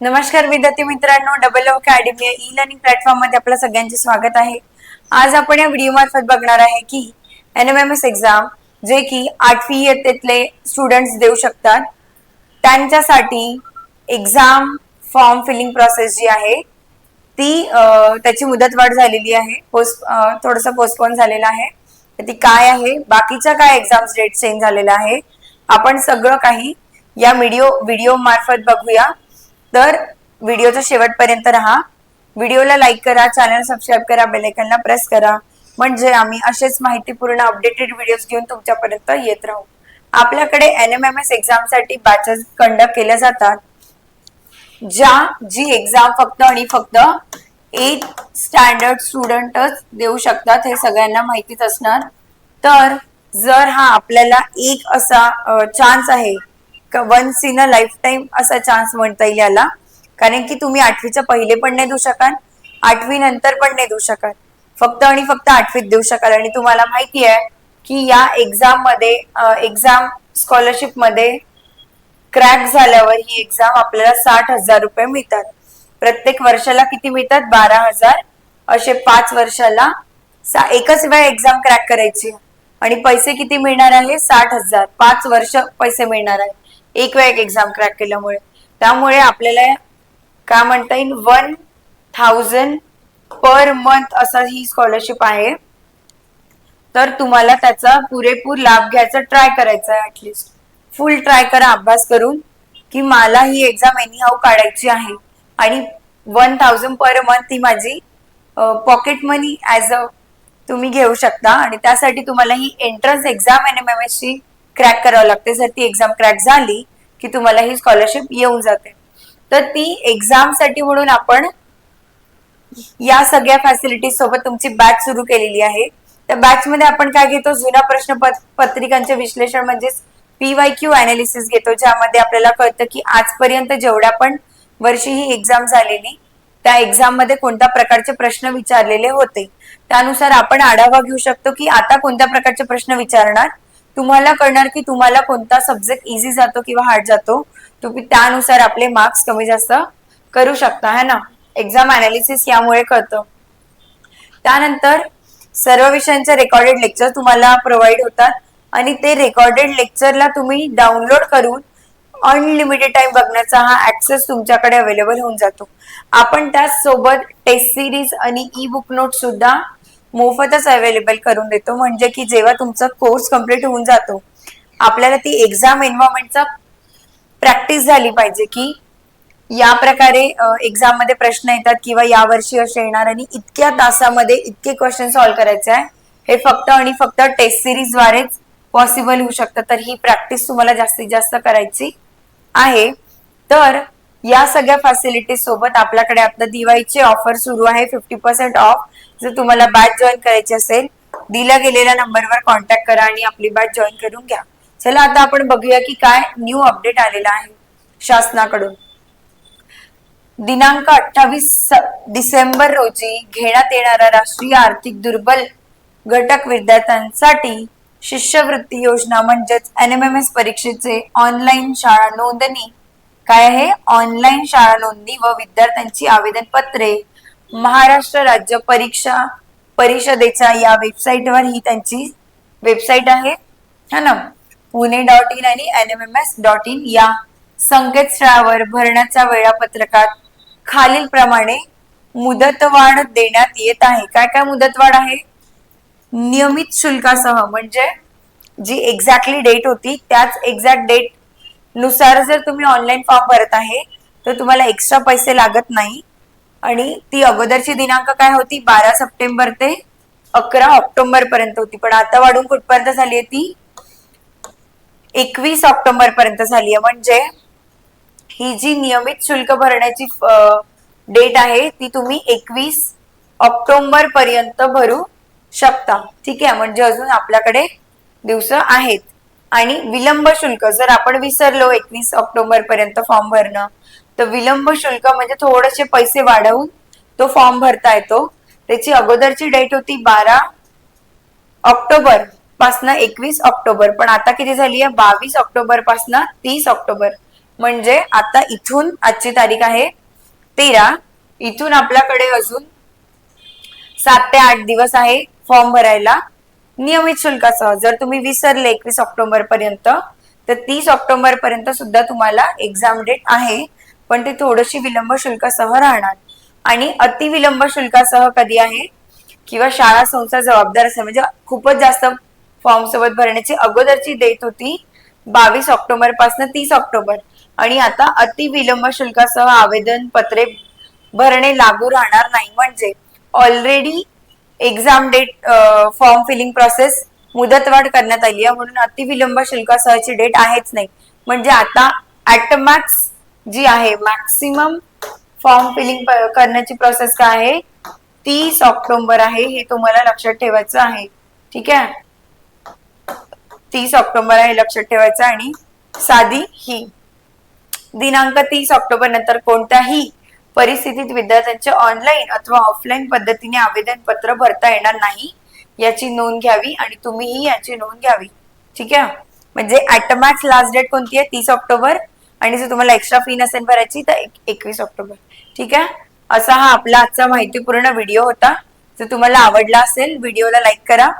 नमस्कार विद्यार्थी मित्रांनो डबल अकॅडमी ई लर्निंग प्लॅटफॉर्ममध्ये आपलं सगळ्यांचे स्वागत आहे. आज आपण या व्हिडिओ मार्फत बघणार आहे की N M M S exam जे की आठवी इयत्तेतले स्टुडंट्स देऊ शकतात त्यांच्यासाठी एक्झाम फॉर्म फिलिंग प्रोसेस जी आहे ती त्याची त्याची मुदतवाढ झालेली आहे पोस्ट थोडस पोस्टपोन झालेलं आहे. तर ती काय आहे? बाकीच्या काय एक्झाम्स डेट चेंज झालेला आहे? आपण सगळं काही या व्हिडिओ व्हिडिओ मार्फत बघूया. तर व्हिडिओच्या शेवटपर्यंत राहा. व्हिडिओला लाईक करा चॅनल सबस्क्राईब करा बेलायकनला प्रेस करा. म्हणजे आम्ही असेच माहितीपूर्ण अपडेटेड व्हिडिओज घेऊन तुमच्यापर्यंत येत राहू. आपल्याकडे एन एम एम एस एक्झामसाठी बॅचेस कंडक्ट केल्या जातात. ज्या जी एक्झाम फक्त आणि फक्त एट स्टँडर्ड स्टुडंटच देऊ शकतात हे सगळ्यांना माहितीच असणार. तर जर हा आपल्याला एक असा चान्स आहे once in a life time असा चान्स म्हणता येईल याला. कारण की तुम्ही आठवीच्या पहिले पण नाही देऊ शकाल आठवी नंतर पण नाही देऊ शकाल. फक्त आणि फक्त आठवीत देऊ शकाल. आणि तुम्हाला माहिती आहे की या एक्झाममध्ये एक्झाम स्कॉलरशिपमध्ये क्रॅक झाल्यावर ही एक्झाम आपल्याला साठ हजार रुपये मिळतात. प्रत्येक वर्षाला किती मिळतात? बारा हजार. असे पाच वर्षाला एकच वेळ एक्झाम क्रॅक करायची. आणि पैसे किती मिळणार आहे? साठ हजार. पाच वर्ष पैसे मिळणार आहे. एक वेळ एक्झाम क्रॅक केल्यामुळे. त्यामुळे आपल्याला काय म्हणता येईल? वन थाउजंड पर मंथ असा ही स्कॉलरशिप आहे. तर तुम्हाला त्याचा पुरेपूर लाभ घ्यायचा ट्राय करायचा आहे ऍटलिस्ट फुल ट्राय करा अभ्यास करून की मला ही एक्झाम एनी हाऊ काढायची आहे. आणि वन थाउजंड पर मंथ ही माझी पॉकेट मनी ऍज अ तुम्ही घेऊ शकता. आणि त्यासाठी तुम्हाला ही entrance exam N M M S ची क्रॅक करावं लागते जर ती एक्झाम क्रॅक झाली की तुम्हाला ही स्कॉलरशिप येऊन जाते. तर ती एक्झामसाठी म्हणून आपण या सगळ्या फॅसिलिटीज सोबत तुमची बॅच सुरू केलेली आहे. त्या बॅच मध्ये आपण काय घेतो? जुन्या प्रश्न पत्रिकांचे विश्लेषण म्हणजेच पीवाय क्यू अनालिसिस घेतो ज्यामध्ये आपल्याला कळतं की आजपर्यंत जेवढ्या पण वर्षी ही एक्झाम झालेली त्या एक्झाममध्ये कोणत्या प्रकारचे प्रश्न विचारलेले होते? त्यानुसार आपण आढावा घेऊ शकतो की आता कोणत्या प्रकारचे प्रश्न विचारणार? तुम्हाला कळणार की तुम्हाला कोणता सब्जेक्ट इझी जातो किंवा हार्ड जातो. तुम्ही त्यानुसार आपले मार्क्स कमी जास्त करू शकता है ना? एक्झाम अनालिसिस यामुळे कळतं. त्यानंतर सर्व विषयांचे रेकॉर्डेड लेक्चर तुम्हाला प्रोव्हाइड होतात आणि ते रेकॉर्डेड लेक्चरला तुम्ही डाउनलोड करून अनलिमिटेड टाइम बघण्याचा हा ऍक्सेस तुमच्याकडे अवेलेबल होऊन जातो. आपण त्याचसोबत टेस्ट सिरीज आणि ई बुक नोट सुद्धा मोफतच अवेलेबल करून देतो. म्हणजे की जेव्हा तुमचा कोर्स कंप्लीट होऊन जातो आपल्याला ती एक्झाम एन्व्हायरमेंटचा प्रॅक्टिस झाली पाहिजे की या प्रकारे एक्झाममध्ये प्रश्न येतात किंवा या वर्षी असे येणार आणि इतक्या तासामध्ये इतके क्वेश्चन सॉल्व्ह करायचे आहे. हे फक्त आणि फक्त टेस्ट सिरीज द्वारेच पॉसिबल होऊ शकतं. तर ही प्रॅक्टिस तुम्हाला जास्तीत जास्त करायची आहे. तर या सगळ्या फॅसिलिटीज सोबत आपल्याकडे आता दिवाळीचे ऑफर सुरू आहे फिफ्टी पर्सेंट ऑफ जर तुम्हाला बॅच जॉईन करायची असेल दिल्या गेलेल्या नंबरवर कॉन्टॅक्ट करा आणि आपली बॅच जॉईन करून घ्या. चला आता आपण बघूया की काय न्यू अपडेट आलेला आहे शासनाकडून. दिनांक अठ्ठावीस डिसेंबर रोजी घेण्यात येणारा राष्ट्रीय आर्थिक दुर्बल घटक विद्यार्थ्यांसाठी शिष्यवृत्ती योजना म्हणजेच एन एम एम एस परीक्षेचे ऑनलाईन शाळा नोंदणी काय आहे? ऑनलाईन शाळा नोंदणी व विद्यार्थ्यांची आवेदन पत्रे महाराष्ट्र राज्य परीक्षा परिषदेच्या या वेबसाईटवर ही त्यांची वेबसाईट आहे. है ना? पुणे डॉट इन आणि N M M S dot in या संकेतस्थळावर भरण्याच्या वेळापत्रकात खालील प्रमाणे मुदतवाढ देण्यात येत आहे. काय काय मुदतवाढ आहे? नियमित शुल्कासह म्हणजे जी एक्झॅक्टली डेट होती त्याच एक्झॅक्ट डेट नुसार जर तुम्ही ऑनलाईन फॉर्म भरत आहे तर तुम्हाला एक्स्ट्रा पैसे लागत नाही. आणि ती अगोदरची दिनांक काय होती? बारा सप्टेंबर ते अकरा ऑक्टोबर पर्यंत होती. पण आता वाढून कुठपर्यंत झाली आहे ती? एकवीस ऑक्टोबर पर्यंत झाली आहे. म्हणजे ही जी नियमित शुल्क भरण्याची डेट आहे ती तुम्ही एकवीस ऑक्टोबर पर्यंत भरू शकता. ठीक आहे? म्हणजे अजून आपल्याकडे दिवस आहेत. आणि विलंब शुल्क जर आपण विसरलो एकवीस ऑक्टोबर पर्यंत फॉर्म भरणं तर विलंब शुल्क म्हणजे थोडेसे पैसे वाढवून तो फॉर्म भरता येतो. त्याची अगोदरची डेट होती बारा ऑक्टोबर पासनं एकवीस ऑक्टोबर पण आता किती झाली आहे? बावीस ऑक्टोबर पासनं तीस ऑक्टोबर. म्हणजे आता इथून आजची तारीख आहे तेरा. इथून आपल्याकडे अजून सात ते आठ दिवस आहे फॉर्म भरायला. नियमित शुल्कासह जर तुम्ही विसरले एकवीस ऑक्टोबर पर्यंत तर तीस ऑक्टोबर पर्यंत सुद्धा तुम्हाला एक्झाम डेट आहे. पण ते थोडीशी विलंब शुल्कासह राहणार. आणि अतिविलंब शुल्कासह कधी आहे? किंवा शाळा संस्था जबाबदार असेल म्हणजे खूपच जास्त फॉर्म सोबत भरण्याची अगोदरची डेट होती बावीस ऑक्टोबरपासून तीस ऑक्टोबर. आणि आता अतिविलंब शुल्कासह आवेदन पत्रे भरणे लागू राहणार नाही. म्हणजे already exam date form filling process मुदतवाढ करण्यात आली आहे. म्हणून अतिविलंब शुल्कासहची डेट आहेच नाही. म्हणजे आता ऍटमॅक्स जी आहे मॅक्सिमम फॉर्म फिलिंग करण्याची प्रोसेस काय आहे? तीस ऑक्टोबर आहे. हे तुम्हाला लक्षात ठेवायचं आहे. ठीक आहे? तीस ऑक्टोबर आहे लक्षात ठेवायचं आणि साधी ही. दिनांक तीस ऑक्टोबर नंतर कोणत्याही परिस्थितीत विद्यार्थ्यांचे ऑनलाईन अथवा ऑफलाईन पद्धतीने आवेदन पत्र भरता येणार नाही याची नोंद घ्यावी आणि तुम्हीही याची नोंद घ्यावी. ठीक आहे? म्हणजे ऍटमॅक्स लास्ट डेट कोणती आहे? तीस ऑक्टोबर. आणि जर तुम्हाला एक्स्ट्रा फी नसेल भरायची तर एकवीस ऑक्टोबर. ठीक आहे? असा हा आपला आजचा माहितीपूर्ण व्हिडिओ होता. जर तुम्हाला आवडला असेल व्हिडिओला लाईक करा.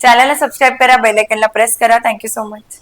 चॅनलला सबस्क्राईब करा बेलायकनला प्रेस करा. Thank you so much